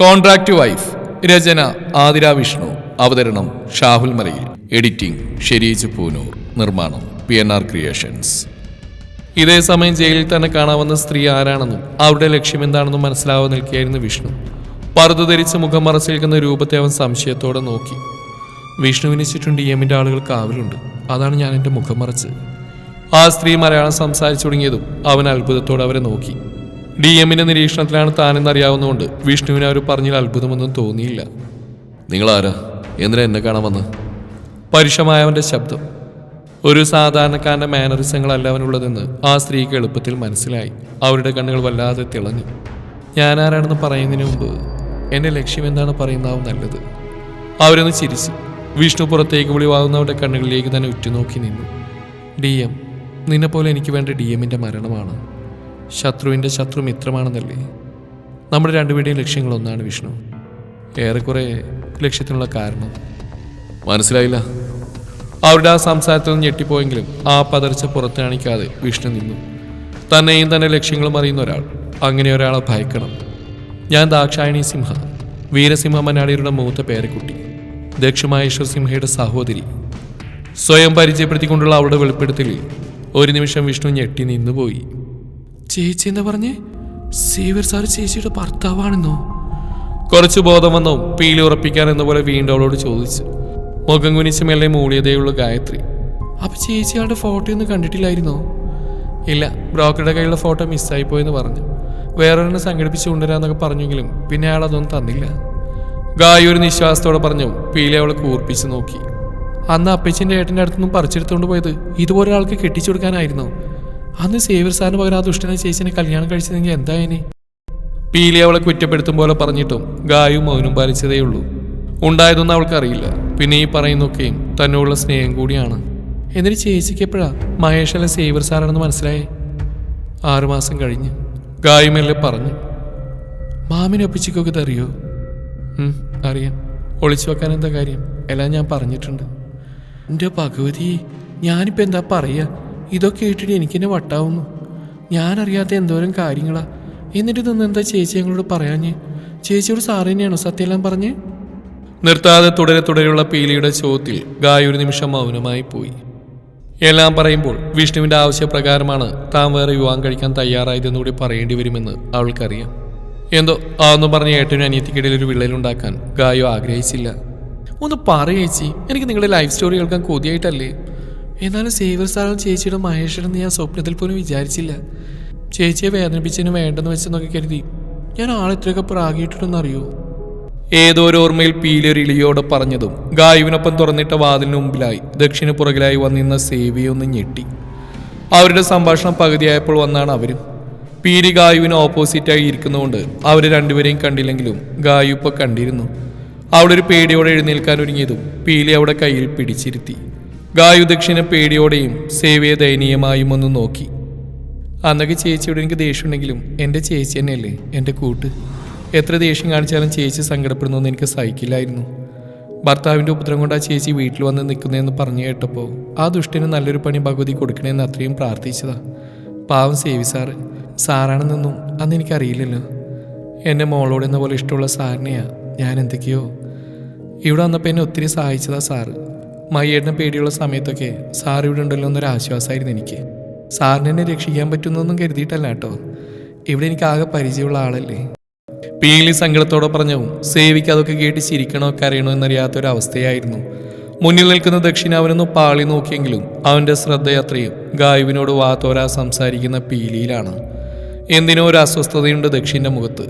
Contract wife രചന ആതിര വിഷ്ണു അവതരണം ഷാഹുൽ മലയിൽ. Editing Shereej Poonoor നിർമ്മാണം പി എൻ ആർ ക്രിയേഷൻസ് ഇതേ സമയം ജയിലിൽ തന്നെ കാണാവുന്ന സ്ത്രീ ആരാണെന്നും അവരുടെ ലക്ഷ്യം എന്താണെന്നും മനസ്സിലാവാൻ നിൽക്കുകയായിരുന്നു വിഷ്ണു. പറുതു ധരിച്ച് മുഖം മറച്ചു നിൽക്കുന്ന രൂപത്തെ അവൻ സംശയത്തോടെ നോക്കി. വിഷ്ണുവിന് ചുറ്റും ഡി എമ്മിന്റെ ആളുകൾ കാവലുണ്ട്. അതാണ് ഞാൻ എന്റെ മുഖം മറച്ച്. ആ സ്ത്രീ മലയാളം സംസാരിച്ചു തുടങ്ങിയതും അവൻ അത്ഭുതത്തോടെ അവരെ നോക്കി. ഡി എമ്മിന്റെ നിരീക്ഷണത്തിലാണ് താനെന്നറിയാവുന്നതുകൊണ്ട് വിഷ്ണുവിന് അവർ പറഞ്ഞതിൽ അത്ഭുതമൊന്നും തോന്നിയില്ല. നിങ്ങൾ ആരാ എന്തിനാ എന്നെ കാണാൻ വന്ന്? പരുഷമായവന്റെ ശബ്ദം. ഒരു സാധാരണക്കാരന്റെ മാനറിസങ്ങളല്ല അവനുള്ളതെന്ന് ആ സ്ത്രീക്ക് എളുപ്പത്തിൽ മനസ്സിലായി. അവരുടെ കണ്ണുകൾ വല്ലാതെ തിളങ്ങി. ഞാൻ ആരാണെന്ന് പറയുന്നതിന് മുമ്പ് എന്റെ ലക്ഷ്യം എന്താണ് പറയുന്നതാവും നല്ലത്. അവരൊന്ന് ചിരിച്ചു. വിഷ്ണു പുറത്തേക്ക് വിളിവാകുന്നവരുടെ കണ്ണുകളിലേക്ക് തന്നെ ഉറ്റുനോക്കി നിന്നു. ഡി എം നിന്നെപ്പോലെ എനിക്ക് വേണ്ട ഡി എമ്മിന്റെ മരണമാണ്. ശത്രുവിന്റെ ശത്രു മിത്രമാണെന്നല്ലേ? നമ്മുടെ രണ്ടുപേരുടെയും ലക്ഷ്യങ്ങളൊന്നാണ് വിഷ്ണു. ഏറെക്കുറെ ലക്ഷ്യത്തിനുള്ള കാരണം. മനസ്സിലായില്ല. അവരുടെ ആ സംസാരത്തിൽ നിന്ന് ഞെട്ടിപ്പോയെങ്കിലും ആ പതർച്ച പുറത്ത് കാണിക്കാതെ വിഷ്ണു നിന്നു. തന്നെയും തന്നെ ലക്ഷ്യങ്ങളും അറിയുന്ന ഒരാൾ. അങ്ങനെ ഒരാളെ ഭയക്കണം. ഞാൻ ദാക്ഷായണി സിംഹ വീരസിംഹ മനാടിയുടെ മൂത്ത പേരക്കുട്ടി ദക്ഷമഹേശ്വർ സിംഹയുടെ സഹോദരി. സ്വയം പരിചയപ്പെടുത്തിക്കൊണ്ടുള്ള അവളുടെ വെളിപ്പെടുത്തലിൽ ഒരു നിമിഷം വിഷ്ണു ഞെട്ടി നിന്നുപോയി. ചേച്ചി എന്താ പറഞ്ഞേ സേവ്യർ സാർ ചേച്ചിയുടെ ഭർത്താവാണെന്നോ? കുറച്ച് ബോധം വന്നോ പീലി ഉറപ്പിക്കാൻ എന്ന പോലെ വീണ്ടും അവളോട് ചോദിച്ചു. മുഖം കുനിച്ച് മെല്ലെ മൂളിയതേയുള്ള ഗായത്രി. അപ്പൊ ചേച്ചി ആളുടെ ഫോട്ടോ ഒന്നും കണ്ടിട്ടില്ലായിരുന്നോ? ഇല്ല ബ്രോക്കറുടെ കയ്യിലുള്ള ഫോട്ടോ മിസ്സായി പോയെന്ന് പറഞ്ഞു. വേറൊരെണ്ണം സംഘടിപ്പിച്ച് കൊണ്ടുവരാന്നൊക്കെ പറഞ്ഞെങ്കിലും പിന്നെ അയാൾ അതൊന്നും തന്നില്ല. ഗായ ഒരു നിശ്വാസത്തോടെ പറഞ്ഞു പീലി അവളെ കൂർപ്പിച്ച് നോക്കി. അന്ന് അപ്പച്ചന്റെ ഏട്ടന്റെ അടുത്തുനിന്നും പറിച്ചെടുത്തുകൊണ്ട് പോയത് ഇതുപോലെ ഒരാൾക്ക് കെട്ടിച്ചു കൊടുക്കാനായിരുന്നോ? അന്ന് സേവർ സാറിന് പകരം ആ ദുഷ്ടനെ ചേച്ചിനെ കല്യാണം കഴിച്ചതെങ്കിൽ എന്തായനെ? പീലി അവളെ കുറ്റപ്പെടുത്തും പോലെ പറഞ്ഞിട്ടും ഗായും മൗനം പാലിച്ചതേയുള്ളൂ ഉണ്ടായതൊന്നും അവൾക്കറിയില്ല. പിന്നെ ഈ പറയുന്നൊക്കെയും തന്നോടുള്ള സ്നേഹം കൂടിയാണ്. എന്നിട്ട് ചേച്ചിക്ക് എപ്പോഴാ? മഹേഷല്ല സേവർ സാറാണെന്ന് മനസ്സിലായേ? ആറുമാസം കഴിഞ്ഞ്. ഗായുമെല്ലാം പറഞ്ഞു. മാമിനെ ഒപ്പിച്ചിക്കൊക്കെ ഇതറിയോ അറിയാം. ഒളിച്ചു വെക്കാൻ എന്താ കാര്യം? എല്ലാം ഞാൻ പറഞ്ഞിട്ടുണ്ട്. എന്റെ ഭഗവതി ഞാനിപ്പോൾ എന്താ പറയുക ഇതൊക്കെ കേട്ടിട്ട് എനിക്കെന്നെ വട്ടാവുന്നു. ഞാനറിയാത്ത എന്തോരം കാര്യങ്ങളാ. എന്നിട്ട് നിന്ന് എന്താ ചേച്ചി ഞങ്ങളോട് പറയാഞ്ഞ്? ചേച്ചിയോട് സാറ് തന്നെയാണോ സത്യമെല്ലാം പറഞ്ഞ്? നിർത്താതെ തുടരെ തുടരെയുള്ള പീലിയുടെ ചോദ്യത്തിൽ ഗായ ഒരു നിമിഷം മൗനമായി പോയി. എല്ലാം പറയുമ്പോൾ വിഷ്ണുവിന്റെ ആവശ്യപ്രകാരമാണ് താൻ വേറെ വിവാഹം കഴിക്കാൻ തയ്യാറായതെന്നുകൂടി പറയേണ്ടി വരുമെന്ന് അവൾക്കറിയാം. എന്തോ അതൊന്നും പറഞ്ഞ് ഏട്ടനും അനിയത്തിക്കിടയിൽ ഒരു വിള്ളലുണ്ടാക്കാൻ ഗായോ ആഗ്രഹിച്ചില്ല. ഒന്ന് പറയേച്ചി എനിക്ക് നിങ്ങളുടെ ലൈഫ് സ്റ്റോറി കേൾക്കാൻ കൊതിയായിട്ടല്ലേ? എന്നാലും സേവർ സാറും ചേച്ചിയുടെ മഹേഷനും ഞാൻ സ്വപ്നത്തിൽ പോലും വിചാരിച്ചില്ല. ചേച്ചിയെ വേദനിപ്പിച്ചതിന് വേണ്ടെന്ന് വെച്ചെന്നൊക്കെ കരുതി ഞാൻ ആളെത്രയൊക്കെ പ്രാഗിയിട്ടുണ്ടെന്ന് അറിയോ? ഏതോ ഒരു ഓർമ്മയിൽ പീലൊരു ഇളിയോടെ പറഞ്ഞതും ഗായുവിനൊപ്പം തുറന്നിട്ട വാതിലിന് മുമ്പിലായി ദക്ഷിണ പുറകിലായി വന്നിരുന്ന സേവിയൊന്ന് ഞെട്ടി. അവരുടെ സംഭാഷണം പകുതിയായപ്പോൾ വന്നാണ് അവരും. പീലി ഗായുവിന് ഓപ്പോസിറ്റായി ഇരിക്കുന്നതുകൊണ്ട് അവർ രണ്ടുപേരെയും കണ്ടില്ലെങ്കിലും ഗായു ഇപ്പോൾ കണ്ടിരുന്നു. ഒരു പേടിയോടെ എഴുന്നേൽക്കാൻ ഒരുങ്ങിയതും പീലി അവിടെ കയ്യിൽ പിടിച്ചിരുത്തി. ഗായു ദക്ഷിണ പേടിയോടെയും സേവയെ ദയനീയമായും ഒന്ന് നോക്കി. അന്നൊക്കെ ചേച്ചിയോട് എനിക്ക് ദേഷ്യമുണ്ടെങ്കിലും എന്റെ ചേച്ചി തന്നെയല്ലേ എന്റെ കൂട്ട്? എത്ര ദേഷ്യം കാണിച്ചാലും ചേച്ചി സങ്കടപ്പെടുന്നൊന്നും എനിക്ക് സഹിക്കില്ലായിരുന്നു. ഭർത്താവിന്റെ ഉപദ്രവം കൊണ്ട് ആ ചേച്ചി വീട്ടിൽ വന്ന് നിൽക്കുന്നതെന്ന് പറഞ്ഞു കേട്ടപ്പോൾ ആ ദുഷ്ടന് നല്ലൊരു പണി ഭഗവതി കൊടുക്കണമെന്ന് അത്രയും പ്രാർത്ഥിച്ചതാ. പാവം സേവി സാറ്. സാറാണെന്നൊന്നും അന്ന് എനിക്കറിയില്ലല്ലോ. എന്റെ മോളോട് എന്ന പോലെ ഇഷ്ടമുള്ള സാറിനെയാ ഞാൻ എന്തൊക്കെയോ. ഇവിടെ വന്നപ്പോൾ എന്നെ ഒത്തിരി സഹായിച്ചതാ സാറ്. മയ്യേടിനെ പേടിയുള്ള സമയത്തൊക്കെ സാർ ഇവിടെ ഉണ്ടല്ലോ എന്നൊരു ആശ്വാസമായിരുന്നു എനിക്ക്. സാറിനെ എന്നെ രക്ഷിക്കാൻ പറ്റുന്നൊന്നും കരുതിയിട്ടല്ല കേട്ടോ. ഇവിടെ എനിക്ക് ആകെ പരിചയമുള്ള ആളല്ലേ. പീലി സങ്കടത്തോടെ പറഞ്ഞു സേവിക്ക് അതൊക്കെ കേട്ട് ചിരിക്കണോ കരയണോ എന്നറിയാത്ത ഒരു അവസ്ഥയായിരുന്നു. മുന്നിൽ നിൽക്കുന്ന ദക്ഷിണ അവനൊന്ന് പാളി നോക്കിയെങ്കിലും അവന്റെ ശ്രദ്ധയത്രയും ഗായുവിനോട് വാത്തോരാ സംസാരിക്കുന്ന പീലിയിലാണ്. എന്തിനോ ഒരു അസ്വസ്ഥതയുണ്ട് ദക്ഷിന്റെ മുഖത്ത്.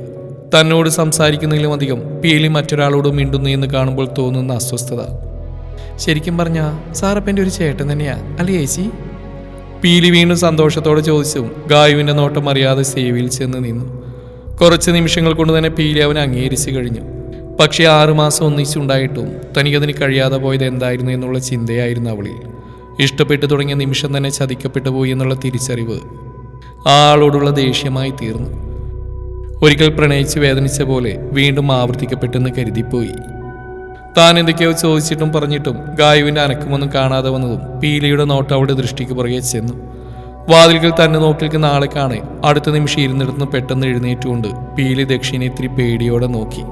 തന്നോട് സംസാരിക്കുന്നതിലും അധികം പീലി മറ്റൊരാളോട് മിണ്ടുന്നു എന്ന് കാണുമ്പോൾ തോന്നുന്ന അസ്വസ്ഥത. ശരിക്കും പറഞ്ഞ സാറപ്പന്റെ ഒരു ചേട്ടൻ തന്നെയാ അല്ലേ ചേച്ചി പീലി വീണ്ടും സന്തോഷത്തോടെ ചോദിച്ചു. ഗായുവിന്റെ നോട്ടം അറിയാതെ സേവിയിൽ ചെന്ന് നിന്നു. കുറച്ച് നിമിഷങ്ങൾ കൊണ്ട് തന്നെ പീലി അവൻ അംഗീകരിച്ചു കഴിഞ്ഞു. പക്ഷേ ആറുമാസം ഒന്നിച്ചുണ്ടായിട്ടും തനിക്കതിന് കഴിയാതെ പോയത് എന്തായിരുന്നു എന്നുള്ള ചിന്തയായിരുന്നു അവളിൽ. ഇഷ്ടപ്പെട്ടു തുടങ്ങിയ നിമിഷം തന്നെ ചതിക്കപ്പെട്ടു പോയി എന്നുള്ള തിരിച്ചറിവ് ആ ആളോടുള്ള ദേഷ്യമായി തീർന്നു. ഒരിക്കൽ പ്രണയിച്ച് വേദനിച്ച പോലെ വീണ്ടും ആവർത്തിക്കപ്പെട്ടെന്ന് കരുതിപ്പോയി. താൻ എന്തൊക്കെയോ ചോദിച്ചിട്ടും പറഞ്ഞിട്ടും ഗായുവിന്റെ അനക്കമൊന്നും കാണാതെ വന്നതും പീലിയുടെ നോട്ട് അവളുടെ ദൃഷ്ടിക്ക് പുറകെ ചെന്നു. വാതിൽകൾ തന്നെ നോക്കി നിൽക്കുന്ന ആളെ കാണെ. അടുത്ത നിമിഷം ഇരുന്നിടത്തുനിന്ന് പെട്ടെന്ന് എഴുന്നേറ്റുകൊണ്ട് പീലി ദക്ഷിണെ ഇത്തിരി പേടിയോടെ നോക്കി.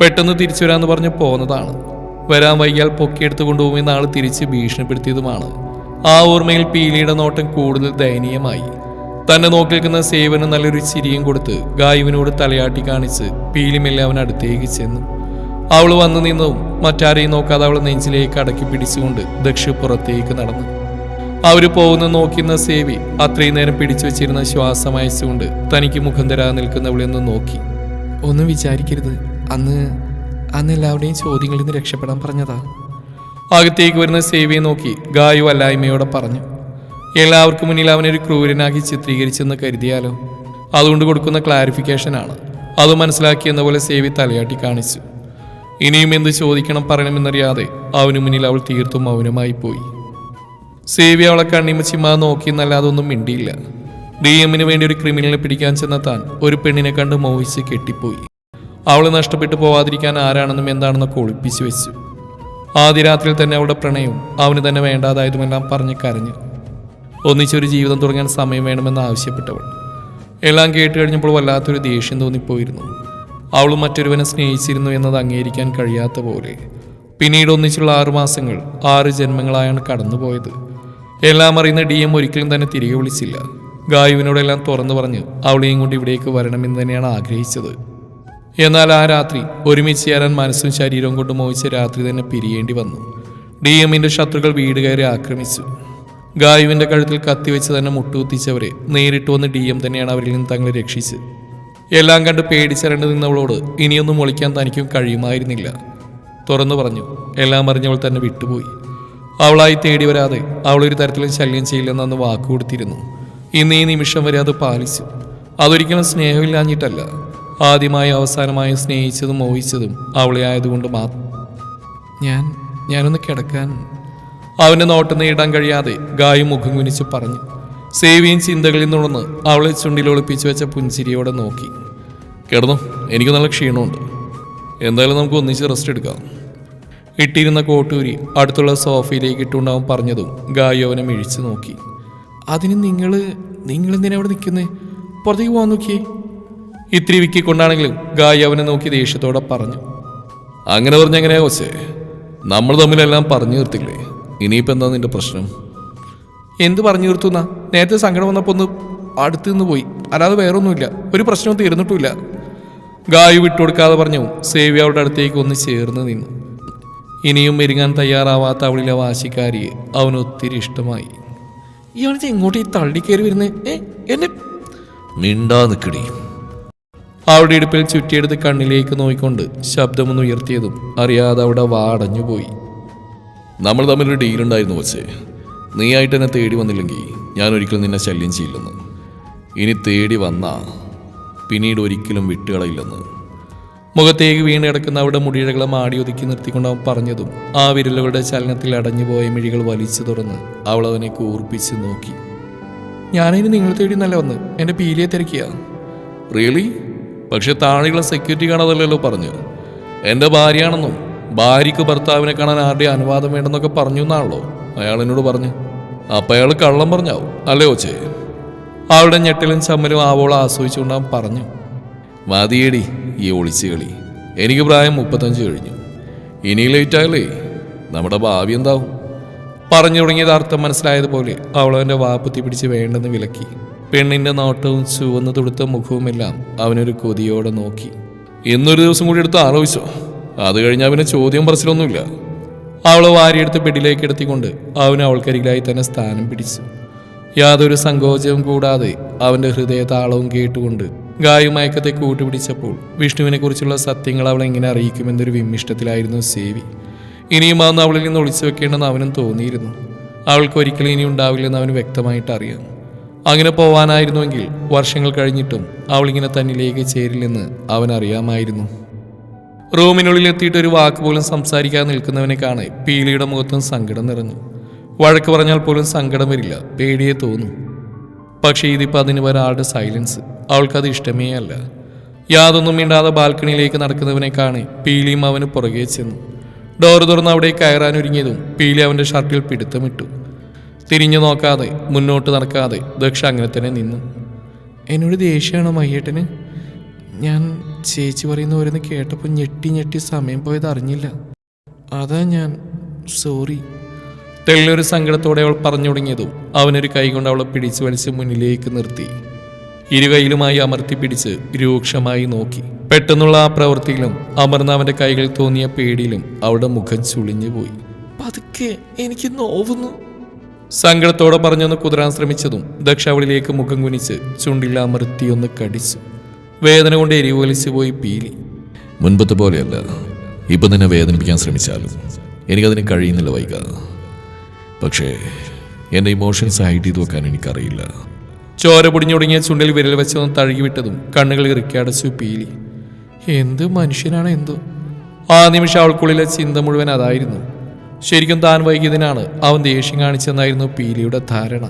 പെട്ടെന്ന് തിരിച്ചു വരാമെന്ന് പറഞ്ഞ് പോന്നതാണ്. വരാൻ വൈകിയാൽ പൊക്കിയെടുത്ത് കൊണ്ടുപോകുമെന്ന് ആൾ തിരിച്ച് ഭീഷണിപ്പെടുത്തിയതുമാണ്. ആ ഓർമ്മയിൽ പീലിയുടെ നോട്ടം കൂടുതൽ ദയനീയമായി. തന്നെ നോക്കി നിൽക്കുന്ന സേവന് നല്ലൊരു ചിരിയും കൊടുത്ത് ഗായുവിനോട് തലയാട്ടി കാണിച്ച് പീലിമെല്ലാം അവൻ അടുത്തേക്ക് ചെന്നു. അവൾ വന്നു നിന്നു. മറ്റാരെയും നോക്കാതെ അവൾ നെഞ്ചിലേക്ക് അടക്കി പിടിച്ചുകൊണ്ട് ദക്ഷ പുറത്തേക്ക് നടന്നു. അവർ പോകുന്ന നോക്കുന്ന സേവി അത്രയും നേരം പിടിച്ചു വെച്ചിരുന്ന ശ്വാസം അയച്ചുകൊണ്ട് തനിക്ക് മുഖം തരാതെ നിൽക്കുന്നവളെന്ന് നോക്കി. ഒന്നും വിചാരിക്കരുത്. അന്ന് അന്ന് എല്ലാവരുടെയും ചോദ്യങ്ങളിൽ നിന്ന് രക്ഷപ്പെടാൻ പറഞ്ഞതാ. അകത്തേക്ക് വരുന്ന സേവിയെ നോക്കി ഗായു അല്ലായ്മയോടെ പറഞ്ഞു. എല്ലാവർക്കും മുന്നിൽ അവനൊരു ക്രൂരനാക്കി ചിത്രീകരിച്ചെന്ന് കരുതിയാലോ? അതുകൊണ്ട് കൊടുക്കുന്ന ക്ലാരിഫിക്കേഷനാണ് അത് മനസ്സിലാക്കിയെന്ന പോലെ സേവി തലയാട്ടി കാണിച്ചു. ഇനിയും എന്ത് ചോദിക്കണം പറയണമെന്നറിയാതെ അവനു മുന്നിൽ അവൾ തീർത്തും മൗനമായി പോയി സേവി അവളെ കണ്ണിമച്ചിമാ നോക്കി നോക്കിയെന്നല്ലാതെ ഒന്നും മിണ്ടിയില്ല. ഡി എമ്മിന് വേണ്ടി ഒരു ക്രിമിനലിനെ പിടിക്കാൻ ചെന്ന താൻ ഒരു പെണ്ണിനെ കണ്ട് മോഹിച്ച് കെട്ടിപ്പോയി. അവൾ നഷ്ടപ്പെട്ടു പോവാതിരിക്കാൻ ആരാണെന്നും എന്താണെന്നൊക്കെ ഒളിപ്പിച്ചു വെച്ചു. ആദ്യ രാത്രിയിൽ തന്നെ അവളുടെ പ്രണയവും അവന് തന്നെ വേണ്ടാതായതുമെല്ലാം പറഞ്ഞ് കരഞ്ഞു. ഒന്നിച്ചൊരു ജീവിതം തുടങ്ങാൻ സമയം വേണമെന്ന് ആവശ്യപ്പെട്ടവൾ. എല്ലാം കേട്ട് കഴിഞ്ഞപ്പോൾ വല്ലാത്തൊരു ദേഷ്യം തോന്നിപ്പോയിരുന്നു. അവൾ മറ്റൊരുവനെ സ്നേഹിച്ചിരുന്നു എന്നത് അംഗീകരിക്കാൻ കഴിയാത്ത പോലെ. പിന്നീട് ഒന്നിച്ചുള്ള ആറു മാസങ്ങൾ ആറ് ജന്മങ്ങളായാണ് കടന്നുപോയത്. എല്ലാം അറിയുന്ന ഡി എം ഒരിക്കലും തന്നെ തിരികെ വിളിച്ചില്ല. ഗായുവിനോടെല്ലാം തുറന്നു പറഞ്ഞ് അവളെയും കൊണ്ട് ഇവിടേക്ക് വരണമെന്ന് തന്നെയാണ് ആഗ്രഹിച്ചത്. എന്നാൽ ആ രാത്രി ഒരുമിച്ച് ചേരാൻ മനസ്സും ശരീരവും കൊണ്ട് മോഹിച്ച രാത്രി തന്നെ പിരിയേണ്ടി വന്നു. ഡി എമ്മിന്റെ ശത്രുക്കൾ വീട് കയറി ആക്രമിച്ചു. ഗായുവിന്റെ കഴുത്തിൽ കത്തിവെച്ച് തന്നെ മുട്ടുകുത്തിച്ചവരെ നേരിട്ട് വന്ന് ഡി എം തന്നെയാണ് അവരിൽ നിന്ന് തങ്ങളെ രക്ഷിച്ച് എല്ലാം കണ്ട് പേടിച്ചരണ്ട് നിന്നവളോട് ഇനിയൊന്നും ഒളിക്കാൻ തനിക്കും കഴിയുമായിരുന്നില്ല. തുറന്നു പറഞ്ഞു. എല്ലാം അറിഞ്ഞവൾ തന്നെ വിട്ടുപോയി. അവളായി തേടി വരാതെ അവളൊരു തരത്തിലും ശല്യം ചെയ്യില്ലെന്ന് അന്ന് വാക്കുകൊടുത്തിരുന്നു. ഇന്ന് ഈ നിമിഷം വരെ അത് പാലിച്ചു. അതൊരിക്കലും സ്നേഹമില്ലാഞ്ഞിട്ടല്ല. ആദ്യമായി അവസാനമായി സ്നേഹിച്ചതും മോഹിച്ചതും അവളെ ആയതുകൊണ്ട് മാത്രം ഞാൻ ഞാനൊന്ന് കിടക്കാൻ. അവന്റെ നോട്ടം നേടാൻ കഴിയാതെ ഗായും മുഖം കുനിച്ച് പറഞ്ഞു. സേവിയും ചിന്തകളിൽ നുണന്ന് അവളെ ചുണ്ടിൽ ഒളിപ്പിച്ചു വെച്ച പുഞ്ചിരിയോടെ നോക്കി. കിടന്നു എനിക്ക് നല്ല ക്ഷീണമുണ്ട്. എന്തായാലും നമുക്ക് ഒന്നിച്ച് റെസ്റ്റ് എടുക്കാം. ഇട്ടിരുന്ന കോട്ടൂരി അടുത്തുള്ള സോഫയിലേക്ക് ഇട്ടുണ്ടാവും പറഞ്ഞതും ഗായോവനെ മിഴിച്ചു നോക്കി. അതിന് നിങ്ങൾ നിങ്ങൾ എന്തിനാ അവിടെ നിൽക്കുന്നേ? പുറത്തേക്ക് പോകാൻ നോക്കിയേ. ഇത്തിരി വിക്കിക്കൊണ്ടാണെങ്കിലും ഗായോവനെ നോക്കി ദേഷ്യത്തോടെ പറഞ്ഞു. അങ്ങനെ പറഞ്ഞ എങ്ങനെയാ കൊച്ചേ? നമ്മൾ തമ്മിലെല്ലാം പറഞ്ഞു തീർത്തില്ലേ? ഇനിയിപ്പോൾ എന്താ നിന്റെ പ്രശ്നം? എന്ത് പറഞ്ഞു തീർത്തുന്ന? നേരത്തെ സങ്കടം വന്നപ്പോൾ ഒന്ന് അടുത്തു നിന്ന് പോയി. അല്ലാതെ വേറൊന്നുമില്ല. ഒരു പ്രശ്നവും തീർന്നിട്ടുമില്ല. ഗായു വിട്ടുകൊടുക്കാതെ പറഞ്ഞു സേവ്യ അവളുടെ അടുത്തേക്ക് ഒന്ന് ചേർന്ന് നിന്നു. ഇനിയും മെരുങ്ങാൻ തയ്യാറാവാത്ത അവളിലെ വാശിക്കാരിയെ അവന് ഒത്തിരി ഇഷ്ടമായി. ഇയാളെ എങ്ങോട്ട് ഈ തള്ളിക്കയറി വരുന്നേ? എന്നെ മിണ്ടാ നിക്കടി. അവളുടെ ഇടുപ്പിൽ ചുറ്റിയെടുത്ത് കണ്ണിലേക്ക് നോയിക്കൊണ്ട് ശബ്ദമൊന്ന് ഉയർത്തിയതും അറിയാതെ അവിടെ വാടഞ്ഞുപോയി. നമ്മൾ തമ്മിലൊരു ഡീലുണ്ടായിരുന്നു വച്ചേ നീ ആയിട്ട് എന്നെ തേടി വന്നില്ലെങ്കിൽ ഞാൻ ഒരിക്കലും നിന്നെ ശല്യം ചെയ്യില്ലെന്ന്. ഇനി തേടി വന്ന പിന്നീട് ഒരിക്കലും വിട്ടുകളയില്ലെന്ന്. മുഖത്തേക്ക് വീണ് കിടക്കുന്ന അവിടെ മുടിയിഴകളെ മാടി ഒതുക്കി നിർത്തിക്കൊണ്ട് അവൻ പറഞ്ഞതും ആ വിരലുകളുടെ ചലനത്തിൽ അടഞ്ഞുപോയ മിഴികൾ വലിച്ചു തുറന്ന് അവൾ അവനെ കൂർപ്പിച്ച് നോക്കി. ഞാനതിന് നിങ്ങൾ തേടി നല്ല വന്ന് എന്റെ പീലിയെ തിരക്കിയ? റിയലി പക്ഷെ താഴെയുള്ള സെക്യൂരിറ്റി കാണാതല്ലോ പറഞ്ഞു. എന്റെ ഭാര്യയാണെന്നും ഭാര്യയ്ക്ക് ഭർത്താവിനെ കാണാൻ ആരുടെ അനുവാദം വേണ്ടെന്നൊക്കെ പറഞ്ഞു എന്നാണല്ലോ അയാൾ എന്നോട് പറഞ്ഞു. അപ്പം അയാൾ കള്ളം പറഞ്ഞാവും. അല്ലേ ഓച്ചേ അവളുടെ ഞെട്ടലും ചമ്മലും ആവോളം ആസ്വദിച്ചുകൊണ്ട് അവൻ പറഞ്ഞു. മതിയേടി ഈ ഒളിച്ചു കളി. എനിക്ക് പ്രായം മുപ്പത്തഞ്ച് കഴിഞ്ഞു. ഇനി ലേറ്റ് ആയല്ലേ നമ്മുടെ ഭാവി എന്താവും? പറഞ്ഞു തുടങ്ങിയത് അർത്ഥം മനസ്സിലായതുപോലെ അവളവന്റെ വാപ്പത്തി പിടിച്ച് വേണ്ടെന്ന് വിലക്കി. പെണ്ണിന്റെ നോട്ടവും ചുവന്ന് തുടുത്ത മുഖവുമെല്ലാം അവനൊരു കൊതിയോടെ നോക്കി. ഇന്നൊരു ദിവസം കൂടി എടുത്ത് ആലോചിച്ചോ. അത് കഴിഞ്ഞാൽ അവന് ചോദ്യം പറച്ചിലൊന്നുമില്ല. അവളെ വാരിയെടുത്ത് ബെഡിലേക്ക് എടുത്തിക്കൊണ്ട് അവൻ അവൾക്കരികിലായി തന്നെ സ്ഥാനം പിടിച്ചു. യാതൊരു സങ്കോചവും കൂടാതെ അവന്റെ ഹൃദയ താളവും കേട്ടുകൊണ്ട് ഗായുമയക്കത്തെ കൂട്ടുപിടിച്ചപ്പോൾ വിഷ്ണുവിനെ കുറിച്ചുള്ള സത്യങ്ങൾ അവൾ എങ്ങനെ അറിയിക്കുമെന്നൊരു വിമ്മിഷ്ടത്തിലായിരുന്നു സേവി. ഇനിയും അന്ന് അവളിൽ നിന്ന് ഒളിച്ചു വെക്കേണ്ടെന്ന് അവനും തോന്നിയിരുന്നു. അവൾക്ക് ഒരിക്കലും ഇനി ഉണ്ടാവില്ലെന്ന് അവന് വ്യക്തമായിട്ട് അറിയാം. അങ്ങനെ പോവാനായിരുന്നുവെങ്കിൽ വർഷങ്ങൾ കഴിഞ്ഞിട്ടും അവളിങ്ങനെ തന്നിലേക്ക് ചേരില്ലെന്ന് അവൻ അറിയാമായിരുന്നു റൂമിനുള്ളിൽ എത്തിയിട്ട് ഒരു വാക്ക് പോലും സംസാരിക്കാതെ നിൽക്കുന്നവനെ കാണെ പീലിയുടെ മുഖത്തും സങ്കടം നിറഞ്ഞു. വഴക്ക് പറഞ്ഞാൽ പോലും സങ്കടം വരില്ല പേടിയെ തോന്നും. പക്ഷേ ഇതിപ്പോൾ അതിന് ഒരാളുടെ സൈലൻസ് അവൾക്കത് ഇഷ്ടമേ അല്ല. യാതൊന്നും മിണ്ടാതെ ബാൽക്കണിയിലേക്ക് നടക്കുന്നവനെ കാണെ പീലിയും അവന് പുറകെ ചെന്നു. ഡോർ തുറന്ന് അവിടെ കയറാൻ ഒരുങ്ങിയതും പീലി അവന്റെ ഷർട്ടിൽ പിടുത്തമിട്ടു. തിരിഞ്ഞു നോക്കാതെ മുന്നോട്ട് നടക്കാതെ ദക്ഷ അങ്ങനെ തന്നെ നിന്നു. എന്നോട് ദേഷ്യമാണോ മയ്യേട്ടന്? ഞാൻ ചേച്ചി പറയുന്ന കേട്ടപ്പോൾ ഞെട്ടി ഞെട്ടി സമയം പോയത് അറിഞ്ഞില്ല. അതാ ഞാൻ സോറി തെളിയൊരു സങ്കടത്തോടെ അവൾ പറഞ്ഞു തുടങ്ങിയതും. അവനൊരു കൈ കൊണ്ട് അവളെ പിടിച്ചു വലിച്ച് മുന്നിലേക്ക് നിർത്തി. ഇരുകൈയിലുമായി അമർത്തി പിടിച്ച് രൂക്ഷമായി നോക്കി. പെട്ടെന്നുള്ള ആ പ്രവൃത്തിയിലും അമർന്ന അവന്റെ കൈകളിൽ തോന്നിയ പേടിയിലും അവളുടെ മുഖം ചുളിഞ്ഞു പോയി. പതുക്കെ എനിക്ക് നോവുന്നു. സങ്കടത്തോടെ പറഞ്ഞൊന്ന് കുതിരാൻ ശ്രമിച്ചതും ദക്ഷ അവളിലേക്ക് മുഖം കുനിച്ച് ചുണ്ടിൽ അമർത്തിയൊന്ന് കടിച്ചു. വേദന കൊണ്ട് എരിവലിച്ചു പോയി പീലി. മുൻപത്തെ പോലെയല്ല ഇപ്പൊ തന്നെ വേദനിപ്പിക്കാൻ ശ്രമിച്ചാലും എനിക്കതിന് കഴിയുന്നില്ല വൈകാതെ പക്ഷേ എന്റെ ഇമോഷൻസ് ഹൈഡ് ചെയ്ത് വെക്കാൻ എനിക്കറിയില്ല. ചോര പൊടിഞ്ഞൊടുങ്ങിയ ചുണ്ടിൽ വിരൽ വെച്ചൊന്ന് തഴുകി വിട്ടതും കണ്ണുകൾ ഇറുക്കിയടച്ചു പീലി. എന്ത് മനുഷ്യനാണ് എന്തോ? ആ നിമിഷം അവൾക്കുള്ളിലെ ചിന്ത മുഴുവൻ അതായിരുന്നു. ശരിക്കും താൻ വൈകിയതിനാണ് അവൻ ദേഷ്യം കാണിച്ചെന്നായിരുന്നു പീലിയുടെ ധാരണ.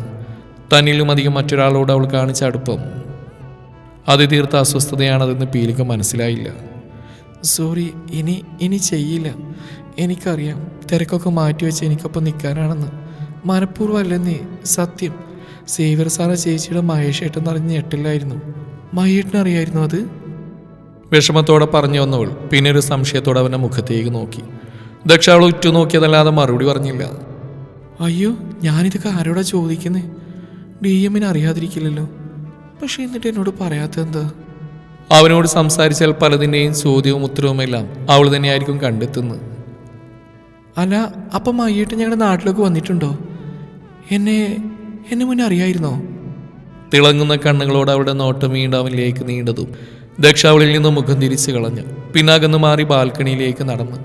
തന്നിലും അധികം മറ്റൊരാളോട് അവൾ കാണിച്ച അടുപ്പം. അത് തീർത്ത അസ്വസ്ഥതയാണതെന്ന് പീലിക്ക് മനസ്സിലായില്ല. സോറി ഇനി ഇനി ചെയ്യില്ല. എനിക്കറിയാം തിരക്കൊക്കെ മാറ്റിവെച്ച് എനിക്കൊപ്പം നിൽക്കാനാണെന്ന് മനഃപൂർവം നീ സത്യം. സേവ്യർ സാറ ചേച്ചിയുടെ മഹേഷ് ഏട്ടൻ നിറഞ്ഞ ഞെട്ടില്ലായിരുന്നു. മഹേട്ടനറിയായിരുന്നു അത്? വിഷമത്തോടെ പറഞ്ഞു വന്നവൾ പിന്നെ ഒരു സംശയത്തോടെ അവന്റെ മുഖത്തേക്ക് നോക്കി. ദക്ഷ അവൾ ഉറ്റുനോക്കിയതല്ലാതെ മറുപടി പറഞ്ഞില്ല. അയ്യോ ഞാനിതൊക്കെ ആരോടാ ചോദിക്കുന്നേ? ഡി എമ്മിനെ അറിയാതിരിക്കില്ലല്ലോ. പക്ഷെ എന്നിട്ട് എന്നോട് പറയാത്തെന്താ അവനോട് സംസാരിച്ചാൽ പലതിന്റെയും ചോദ്യവും ഉത്തരവുമെല്ലാം അവൾ തന്നെയായിരിക്കും കണ്ടെത്തുന്നത്. അല്ല അപ്പം മയ്യേട്ട് ഞങ്ങളുടെ നാട്ടിലേക്ക് വന്നിട്ടുണ്ടോ? എന്നെ എന്നെ മുന്നേ അറിയായിരുന്നോ? തിളങ്ങുന്ന കണ്ണുകളോട് അവളുടെ നോട്ടം വീണ്ടും അവനിലേക്ക് നീണ്ടതും ദക്ഷ അവളിൽ നിന്ന് മുഖം തിരിച്ചു കളഞ്ഞു. പിന്നകന്ന് മാറി ബാൽക്കണിയിലേക്ക് നടന്നു.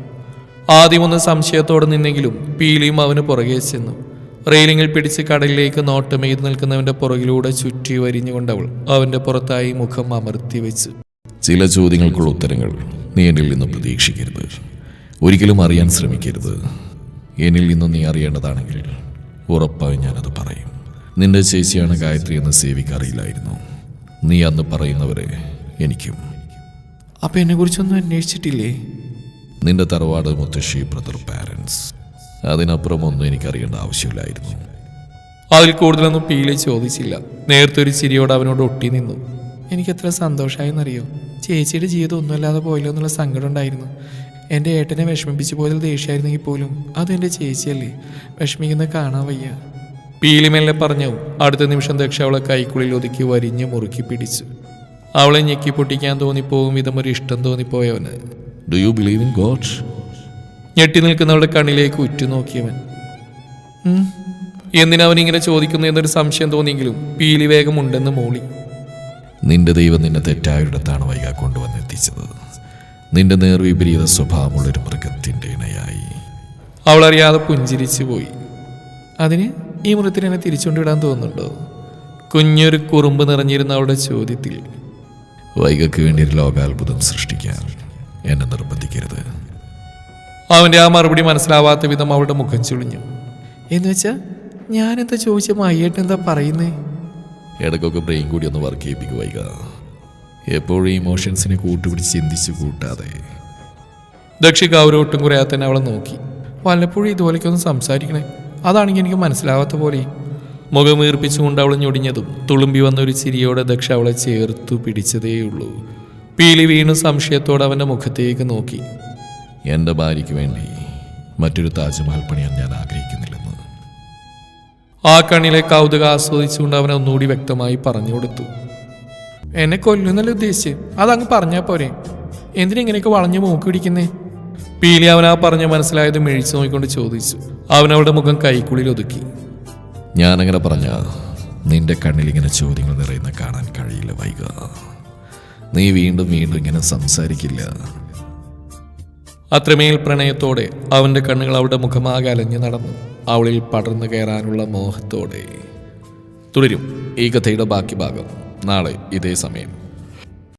ആദ്യമൊന്ന് സംശയത്തോടെ നിന്നെങ്കിലും പീലിയും അവന് പുറകെ ചെന്നു. റെയിലിങ്ങിൽ പിടിച്ച് കടലിലേക്ക് നോട്ടമെയ്ത് നിൽക്കുന്നവന്റെ പുറകിലൂടെ ചുറ്റി വരിഞ്ഞുകൊണ്ടവൾ അവന്റെ പുറത്തായി മുഖം അമർത്തി വെച്ച്. ചില ചോദ്യങ്ങൾക്കുള്ള ഉത്തരങ്ങൾ നീ എന്നിൽ നിന്ന് പ്രതീക്ഷിക്കരുത്. ഒരിക്കലും അറിയാൻ ശ്രമിക്കരുത്. എന്നിൽ നിന്നും നീ അറിയേണ്ടതാണെങ്കിൽ ഉറപ്പായി ഞാനത് പറയും. നിന്റെ ചേച്ചിയാണ് ഗായത്രി എന്ന് സേവിക്കറിയില്ലായിരുന്നു നീ അന്ന് പറയുന്നവരെ എനിക്കും. അപ്പൊ എന്നെ കുറിച്ചൊന്നും അന്വേഷിച്ചിട്ടില്ലേ? നിന്റെ തറവാട് മുത്തശ്ശി ബ്രദർ പാരൻസ് അതിനപ്പുറം ഒന്നും എനിക്കറിയേണ്ട ആവശ്യമില്ലായിരുന്നു. അതിൽ കൂടുതലൊന്നും പീലി ചോദിച്ചില്ല. നേരത്തെ ഒരു ചിരിയോട് അവനോട് ഒട്ടി നിന്നു. എനിക്ക് എത്ര സന്തോഷമായെന്നറിയോ ചേച്ചിയുടെ ജീവിതം ഒന്നുമല്ലാതെ പോയല്ലോ എന്നുള്ള സങ്കടം ഉണ്ടായിരുന്നു. എന്റെ ഏട്ടനെ വിഷമിപ്പിച്ചു പോയതിൽ ദേഷ്യമായിരുന്നെങ്കിൽ പോലും അത് എന്റെ ചേച്ചിയല്ലേ. വിഷമിക്കുന്ന കാണാൻ വയ്യ. പീലിമെല്ലെ പറഞ്ഞു. അടുത്ത നിമിഷം ദക്ഷ അവളെ കൈക്കുള്ളിൽ ഒതുക്കി വരിഞ്ഞ് മുറുക്കി പിടിച്ചു. അവളെ ഞെക്കി പൊട്ടിക്കാൻ തോന്നിപ്പോവും വിധം ഒരു ഇഷ്ടം തോന്നിപ്പോയവന്. Do you believe in God ഞെട്ടി നിൽക്കുന്നവളുടെ കണ്ണിലേക്ക് ഉറ്റുനോക്കിയവൻ. അവൻ ഇങ്ങനെ ചോദിക്കുന്നു എന്നൊരു സംശയം തോന്നിയെങ്കിലും പീലി വേഗം മോളി മൂളി. നിന്റെ ദൈവം നിന്നെ തെറ്റായൊരിടത്താണ് വൈകാ കൊണ്ടുവന്നെത്തിച്ചത് നിന്റെ നേർവിപരീത സ്വഭാവമുള്ളൊരു മൃഗത്തിന്റെ ഇണയായി. അവൾ അറിയാതെ പുഞ്ചിരിച്ചു പോയി. അതിന് ഈ മൃഗത്തിന് എന്നെ തിരിച്ചുകൊണ്ടിടാൻ തോന്നുന്നുണ്ടോ? കുഞ്ഞൊരു കുറുമ്പ് നിറഞ്ഞിരുന്ന അവളുടെ ചോദ്യത്തിൽ. വൈകക്ക് വേണ്ടി ഒരു ലോകാത്ഭുതം സൃഷ്ടിക്കാൻ എന്നെ നിർബന്ധിക്കരുത്. അവന്റെ ആ മറുപടി മനസ്സിലാവാത്ത വിധം അവളുടെ മുഖം ചുളിഞ്ഞു. എന്ന് വെച്ചാ ഞാനെന്താ ചോദിച്ച? മയ്യേട്ട് എന്താ പറയുന്നേ? ഇടയ്ക്കൊക്കെ ബ്രെയിൻ കൂടി ഒന്ന് വർക്ക് ചെയ്യിപ്പിക്കുക വൈക. എപ്പോഴും ഇമോഷൻസിനെ കൂട്ടുപിടിച്ച് ചിന്തിച്ച് കൂട്ടാതെ. ദക്ഷി ഗൗരവട്ടും കുറയാതെ തന്നെ അവളെ നോക്കി. വല്ലപ്പോഴും ഇതുപോലേക്കൊന്ന് സംസാരിക്കണേ. അതാണെങ്കിൽ എനിക്ക് മനസ്സിലാവാത്ത പോലെ. മുഖം വീർപ്പിച്ചുകൊണ്ട് അവൾ ഞൊടിഞ്ഞതും തുളുമ്പി വന്ന ഒരു ചിരിയോടെ ദക്ഷ അവളെ ചേർത്തു പിടിച്ചതേയുള്ളൂ. പീലി വീണു സംശയത്തോടെ അവന്റെ മുഖത്തേക്ക് നോക്കി. എന്റെ ഭാര്യയ്ക്ക് വേണ്ടി മറ്റൊരു താജ്മഹൽ പണിയാൻ ഞാൻ ആഗ്രഹിക്കുന്നില്ലെന്ന്. ആ കണ്ണിലെ കൗതുക ആസ്വദിച്ചുകൊണ്ട് അവൻ ഒന്നുകൂടി വ്യക്തമായി പറഞ്ഞു കൊടുത്തു. എന്നെ കൊല്ലുന്നല്ല ഉദ്ദേശിച്ച്? അതങ്ങ് പറഞ്ഞാൽ പോരെ. എന്തിനെങ്ങനെയൊക്കെ വളഞ്ഞു മൂക്ക് പിടിക്കുന്നേ? പീലി അവൻ ആ പറഞ്ഞ മനസ്സിലായത് മെഴിച്ചു നോക്കിക്കൊണ്ട് ചോദിച്ചു. അവൻ അവളുടെ മുഖം കൈക്കുള്ളിൽ ഒതുക്കി. ഞാനങ്ങനെ പറഞ്ഞ നിന്റെ കണ്ണിൽ ഇങ്ങനെ ചോദ്യങ്ങൾ നിറയുന്ന കാണാൻ കഴിയില്ല വൈക നീ വീണ്ടും വീണ്ടും ഇങ്ങനെ സംസാരിക്കില്ല. അത്രമേൽ പ്രണയത്തോടെ അവന്റെ കണ്ണുകൾ അവളുടെ മുഖമാകെ അലഞ്ഞു നടന്നു. അവളിൽ പടർന്നു കയറാനുള്ള മോഹത്തോടെ. തുടരും ഈ കഥയുടെ ബാക്കി ഭാഗം. നാളെ ഇതേ സമയം.